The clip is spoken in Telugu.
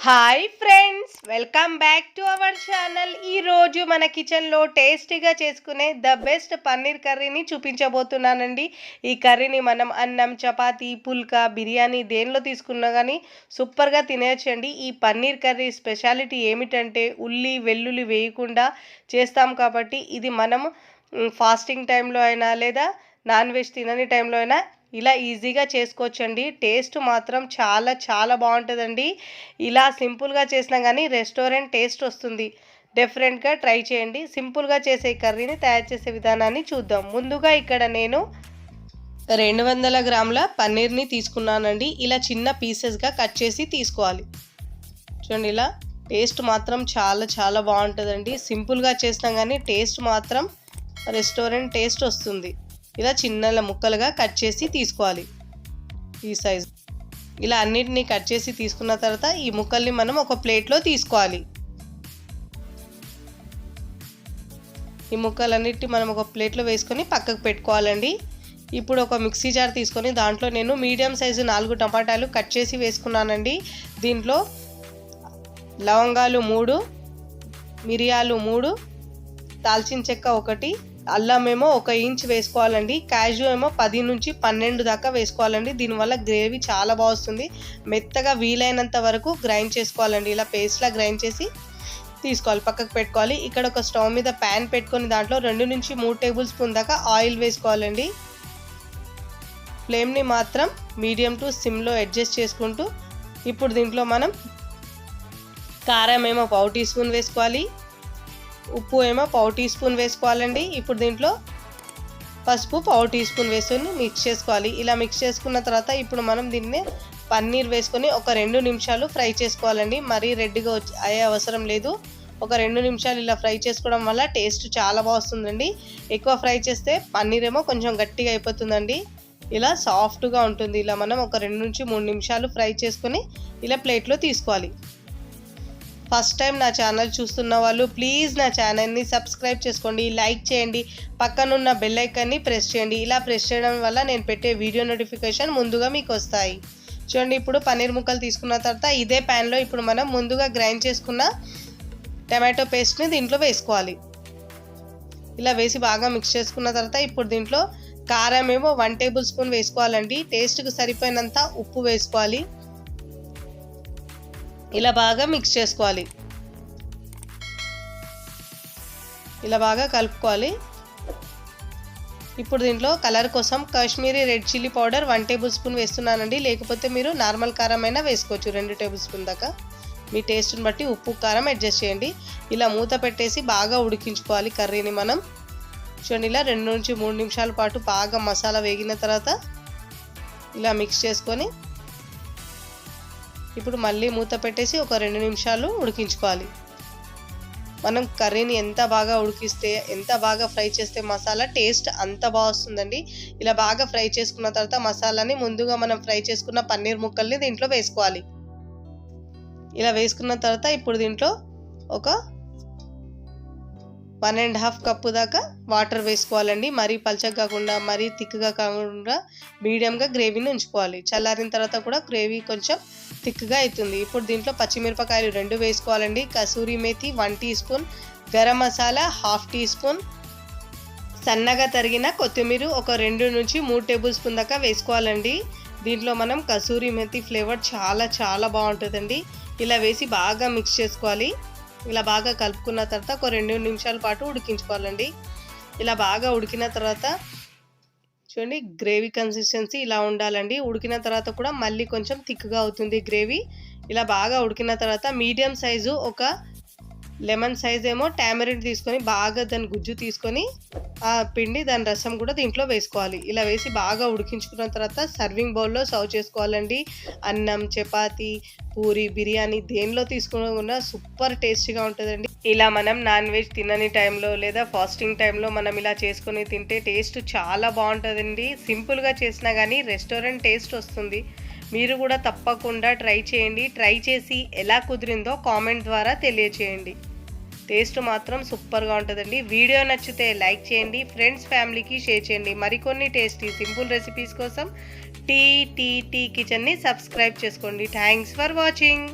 Hi friends welcome back to our channel ఈరోజు మన కిచెన్లో టేస్టీగా చేసుకునే ద బెస్ట్ పన్నీర్ కర్రీని చూపించబోతున్నానండి. ఈ కర్రీని మనం అన్నం చపాతి పుల్కా బిర్యానీ దేనిలో తీసుకున్నా కానీ సూపర్గా తినేయచ్చండి. ఈ పన్నీర్ కర్రీ స్పెషాలిటీ ఏమిటంటే ఉల్లి వెల్లుల్లి వేయకుండా చేస్తాం కాబట్టి ఇది మనం ఫాస్టింగ్ టైంలో అయినా లేదా నాన్ వెజ్ తినని టైంలో అయినా ఇలా ఈజీగా చేసుకోవచ్చండి. టేస్ట్ మాత్రం చాలా చాలా బాగుంటుందండి. ఇలా సింపుల్గా చేసినా కానీ రెస్టారెంట్ టేస్ట్ వస్తుంది. డిఫరెంట్గా ట్రై చేయండి. సింపుల్గా చేసే కర్రీని తయారు చేసే విధానాన్ని చూద్దాం. ముందుగా ఇక్కడ నేను రెండు వందల గ్రాముల పన్నీర్ని తీసుకున్నానండి. ఇలా చిన్న పీసెస్గా కట్ చేసి తీసుకోవాలి. చూడండి ఇలా టేస్ట్ మాత్రం చాలా చాలా బాగుంటుందండి. సింపుల్గా చేసినా కానీ టేస్ట్ మాత్రం రెస్టారెంట్ టేస్ట్ వస్తుంది. ఇలా చిన్న ముక్కలుగా కట్ చేసి తీసుకోవాలి ఈ సైజ్. ఇలా అన్నిటిని కట్ చేసి తీసుకున్న తర్వాత ఈ ముక్కల్ని మనం ఒక ప్లేట్లో తీసుకోవాలి. ఈ ముక్కలన్నిటి మనం ఒక ప్లేట్లో వేసుకొని పక్కకు పెట్టుకోవాలండి. ఇప్పుడు ఒక మిక్సీ జార్ తీసుకొని దాంట్లో నేను మీడియం సైజు నాలుగు టమాటాలు కట్ చేసి వేసుకున్నానండి. దీంట్లో లవంగాలు మూడు మిరియాలు మూడు దాల్చిన చెక్క ఒకటి అల్లం ఏమో ఒక ఇంచ్ వేసుకోవాలండి క్యాజు ఏమో పది నుంచి పన్నెండు దాకా వేసుకోవాలండి. దీనివల్ల గ్రేవీ చాలా బాగుస్తుంది మెత్తగా వీలైనంత వరకు గ్రైండ్ చేసుకోవాలండి. ఇలా పేస్ట్లా గ్రైండ్ చేసి తీసుకోవాలి పక్కకు పెట్టుకోవాలి. ఇక్కడ ఒక స్టవ్ మీద ప్యాన్ పెట్టుకొని దాంట్లో రెండు నుంచి మూడు టేబుల్ స్పూన్ దాకా ఆయిల్ వేసుకోవాలండి. ఫ్లేమ్ని మాత్రం మీడియం టు సిమ్లో అడ్జస్ట్ చేసుకుంటూ ఇప్పుడు దీంట్లో మనం కారం ఏమో పావు టీ స్పూన్ వేసుకోవాలి. ఉప్పు ఏమో పావు టీ స్పూన్ వేసుకోవాలండి. ఇప్పుడు దీంట్లో పసుపు పావు టీ స్పూన్ వేసుకొని మిక్స్ చేసుకోవాలి. ఇలా మిక్స్ చేసుకున్న తర్వాత ఇప్పుడు మనం దీన్ని పన్నీర్ వేసుకొని ఒక రెండు నిమిషాలు ఫ్రై చేసుకోవాలండి. మరీ రెడ్గా అయ్యే అవసరం లేదు. ఒక రెండు నిమిషాలు ఇలా ఫ్రై చేసుకోవడం వల్ల టేస్ట్ చాలా బాగుంటుందండి ఎక్కువ ఫ్రై చేస్తే పన్నీర్ ఏమో కొంచెం గట్టిగా అయిపోతుందండి. ఇలా సాఫ్ట్గా ఉంటుంది. ఇలా మనం ఒక రెండు నుంచి మూడు నిమిషాలు ఫ్రై చేసుకొని ఇలా ప్లేట్లో తీసుకోవాలి. ఫస్ట్ టైం నా ఛానల్ చూస్తున్న వాళ్ళు ప్లీజ్ నా ఛానల్ని సబ్స్క్రైబ్ చేసుకోండి లైక్ చేయండి పక్కనున్న బెల్ ఐకాన్ని ప్రెస్ చేయండి. ఇలా ప్రెస్ చేయడం వల్ల నేను పెట్టే వీడియో నోటిఫికేషన్ ముందుగా మీకు వస్తాయి చూడండి ఇప్పుడు పన్నీర్ ముక్కలు తీసుకున్న తర్వాత ఇదే ప్యాన్లో ఇప్పుడు మనం ముందుగా గ్రైండ్ చేసుకున్న టమాటో పేస్ట్ని దీంట్లో వేసుకోవాలి. ఇలా వేసి బాగా మిక్స్ చేసుకున్న తర్వాత ఇప్పుడు దీంట్లో కారం ఏమో వన్ టేబుల్ స్పూన్ వేసుకోవాలండి. టేస్ట్కి సరిపోయినంత ఉప్పు వేసుకోవాలి. ఇలా బాగా మిక్స్ చేసుకోవాలి. ఇలా బాగా కలుపుకోవాలి. ఇప్పుడు దీంట్లో కలర్ కోసం Kashmiri red chilli powder one table spoon వేస్తున్నానండి. లేకపోతే మీరు నార్మల్ కారం అయినా వేసుకోవచ్చు రెండు టేబుల్ స్పూన్ దాకా. మీ టేస్ట్ని బట్టి ఉప్పు కారం అడ్జస్ట్ చేయండి. ఇలా మూత పెట్టేసి బాగా ఉడికించుకోవాలి కర్రీని మనం. చూడండి ఇలా రెండు నుంచి మూడు నిమిషాల పాటు బాగా మసాలా వేగిన తర్వాత ఇలా మిక్స్ చేసుకొని ఇప్పుడు మళ్ళీ మూత పెట్టేసి ఒక రెండు నిమిషాలు ఉడికించుకోవాలి. మనం కర్రీని ఎంత బాగా ఉడికిస్తే ఎంత బాగా ఫ్రై చేస్తే మసాలా టేస్ట్ అంత బాగా వస్తుందండి. ఇలా బాగా ఫ్రై చేసుకున్న తర్వాత మసాలాని ముందుగా మనం ఫ్రై చేసుకున్న పన్నీర్ ముక్కల్ని దీంట్లో వేసుకోవాలి. ఇలా వేసుకున్న తర్వాత ఇప్పుడు దీంట్లో ఒక వన్ అండ్ హాఫ్ కప్పు దాకా వాటర్ వేసుకోవాలండి. మరీ పల్చగా కాకుండా మరీ థిక్గా కాకుండా మీడియంగా గ్రేవీని ఉంచుకోవాలి. చల్లారిన తర్వాత కూడా గ్రేవీ కొంచెం థిక్గా అవుతుంది. ఇప్పుడు దీంట్లో పచ్చిమిరపకాయలు రెండు వేసుకోవాలండి. Kasuri methi one tea spoon garam masala half tea spoon. సన్నగా తరిగిన కొత్తిమీర ఒక రెండు నుంచి మూడు టేబుల్ స్పూన్ దాకా వేసుకోవాలండి. దీంట్లో మనం కసూరి మెతి ఫ్లేవర్ చాలా చాలా బాగుంటుందండి. ఇలా వేసి బాగా మిక్స్ చేసుకోవాలి. ఇలా బాగా కలుపుకున్న తర్వాత ఒక రెండు నిమిషాల పాటు ఉడికించుకోవాలండి. ఇలా బాగా ఉడికిన తర్వాత చూడండి గ్రేవీ కన్సిస్టెన్సీ ఇలా ఉండాలండి. ఉడికిన తర్వాత కూడా మళ్ళీ కొంచెం థిక్గా అవుతుంది గ్రేవీ. ఇలా బాగా ఉడికిన తర్వాత మీడియం సైజు ఒక లెమన్ సైజ్ ఏమో టామరిన్ తీసుకొని బాగా దాని గుజ్జు తీసుకొని ఆ పిండి దాని రసం కూడా దీంట్లో వేసుకోవాలి. ఇలా వేసి బాగా ఉడికించుకున్న తర్వాత సర్వింగ్ బౌల్లో సర్వ్ చేసుకోవాలండి. అన్నం చపాతి పూరి బిర్యానీ దేనిలో తీసుకున్నా సూపర్ టేస్టీగా ఉంటుందండి. ఇలా మనం నాన్ వెజ్ తినని టైంలో లేదా ఫాస్టింగ్ టైంలో మనం ఇలా చేసుకొని తింటే టేస్ట్ చాలా బాగుంటుందండి. సింపుల్గా చేసినా కానీ రెస్టారెంట్ టేస్ట్ వస్తుంది. మీరు కూడా తప్పకుండా ట్రై చేయండి. ట్రై చేసి ఎలా కుదిరిందో కామెంట్ ద్వారా తెలియచేయండి. టేస్ట్ మాత్రం సూపర్గా ఉంటుందండి. వీడియో నచ్చితే లైక్ చేయండి ఫ్రెండ్స్ ఫ్యామిలీకి షేర్ చేయండి. మరికొన్ని టేస్టీ సింపుల్ రెసిపీస్ కోసం టీ టీ టీ కిచెన్ని సబ్స్క్రైబ్ చేసుకోండి. Thanks for watching.